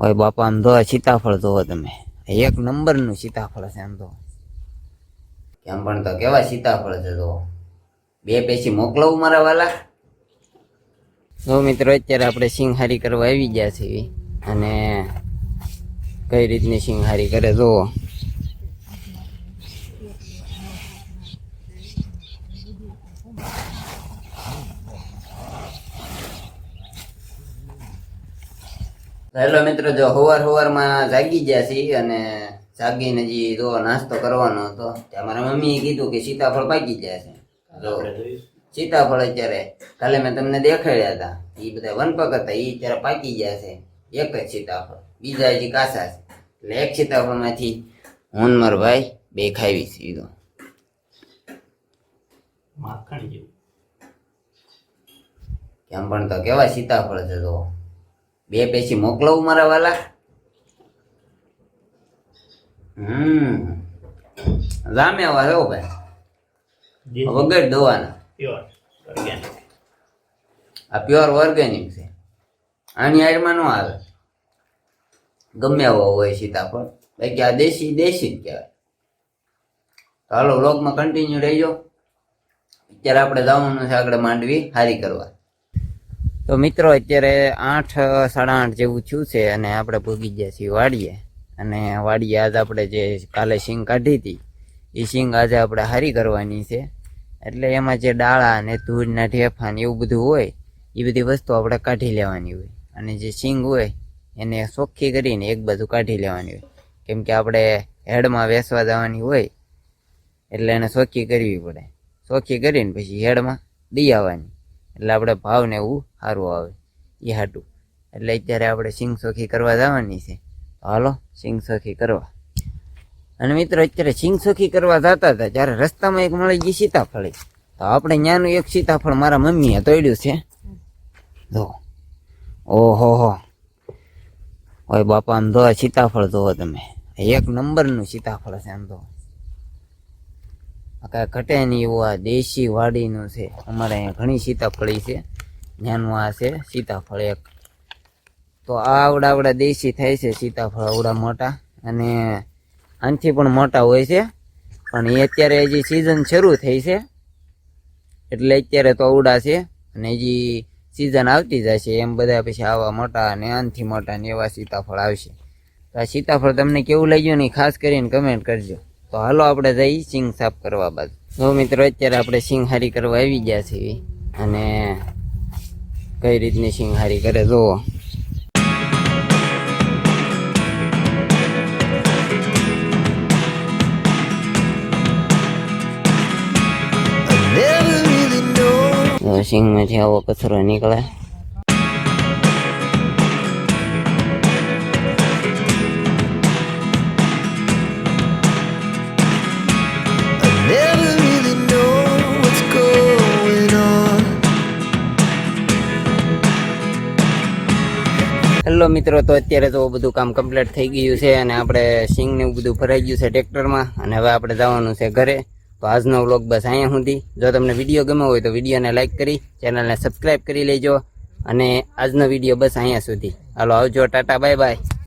ઓય બાપા આમ તો સીતાફળ જોવો તમે. એક નંબરનું સીતાફળ છે આમ તો. કેમ પણ તો કેવા સીતાફળ છે તો? બે પેશી મોકલાવું મારા વાલા? તો મિત્રો, અત્યારે આપણે સિંહારી કરવા આવી ગયા છીએ. અને કઈ રીતની સિંગહારી કરે જુઓ હેલો મિત્રો જો હવાર હવારમાં જાગી ગયા છીએ અને જાગીને હજી જો નાસ્તો કરવાનો હતો ત્યાં મારા મમ્મીએ કીધું કે સીતાફળ પાકી ગયા છે. જો સીતાફળ અત્યારે કાલે મેં તમને દેખાડ્યા હતા. એ બધા વનપક હતા એ અત્યારે પાકી ગયા છે. એક જ સીતાફળ બીજા હજી કાસા છે. એટલે એક સીતાફળમાંથી હું મારો ભાઈ બે ખાવી સીધો. માખણ જેવું. કેમ પણ તો કેવા સીતાફળ છે તો? બે પેસી મોકલાવું મારા વાલા? હમ. રામે આવા હો ભાઈ. વગર દવાના. પ્યોર આ પ્યોર ઓર્ગેનિક છે. આની આડમાં ન આવે. ગમે એવો હોય સીતાફળ બાકી આ દેશી દેશી જ કહેવાય. તો હાલો વ્લોગમાં કન્ટિન્યુ રહેજો. અત્યારે આપણે જવાનું છે આગળ માંડવી હારી કરવા. તો મિત્રો, અત્યારે આઠ, સાડા આઠ જેવું થયું છે અને આપણે ભૂગી ગયા છીએ વાડીએ. અને વાડીએ આજ આપણે જે કાલે સિંગ કાઢી હતી, એ સિંગ આજે આપણે હારી કરવાની છે. એટલે એમાં જે ડાળા ને ધૂળના ઢેફા ને એવું બધું હોય, એ બધી વસ્તુ આપણે કાઢી લેવાની હોય. અને જે સિંગ હોય, એને ચોખ્ખી કરીને એક બાજુ કાઢી લેવાની હોય. કેમ કે આપણે હેડમાં વેસવા જવાની હોય, એટલે એને ચોખ્ખી કરવી પડે. ચોખ્ખી કરીને પછી હેડમાં દઈ આવવાની. એટલે આપણે ભાવ ને એવું સારું આવે. એ હાટું. એટલે અત્યારે આપણે સિંગ સોખી કરવા જવાની છે. હાલો, સિંગ સોખી કરવા. અને મિત્રો, અત્યારે સિંગ સોખી કરવા જતા હતા ત્યારે રસ્તામાં એક મળી ગઈ સીતાફળી. તો આપણે ત્યાંનું એક સીતાફળ મારા મમ્મીએ તોડ્યું છે. જો. ઓહો હો. ઓય બાપા, આમ જો સીતાફળ જોવો તમે. એક નંબરનું સીતાફળ છે આમ તો કાંઈ ઘટે નહીં એવું આ દેશી વાડીનું છે. અમારે અહીંયા ઘણી સીતાફળી છે. ત્યાંનું આ છે સીતાફળ એક. તો આ આવડા આવડા દેશી થાય છે સીતાફળ, આવડા મોટા. અને આનાથી પણ મોટા હોય છે. પણ એ અત્યારે હજી સિઝન શરૂ થઈ છે. એટલે અત્યારે તો અવડા છે. અને હજી સિઝન આવતી જશે. એમ બધા પછી આવા મોટા અને આનથી મોટા ને એવા સીતાફળ આવશે. તો આ સીતાફળ તમને કેવું લાગ્યું ને ખાસ કરીને કમેન્ટ કરજો. તો હાલો આપણે જઈ સિંગ સાફ કરવા બાદ. તો મિત્રો અત્યારે આપણે સિંગ હારી કરવા આવી ગયા છીએ. અને કઈ રીતની સિંગ હારી કરે જુઓ. તો સિંગમાંથી આવો કચરો નીકળે. હેલો મિત્રો, તો અત્યારે તો બધું કામ કમ્પ્લીટ થઈ ગયું છે અને આપણે સિંગ ને એવું બધું ભરાઈ ગયું છે ટ્રેક્ટરમાં. અને હવે આપણે જવાનું છે ઘરે. તો આજનો વ્લોગ બસ અહીંયા સુધી. જો તમને વીડિયો ગમ્યો હોય તો વિડીયોને લાઇક કરી ચેનલને સબસ્ક્રાઈબ કરી લેજો. અને આજનો વીડિયો બસ અહીંયા સુધી. હાલો, આવજો, ટાટા બાય બાય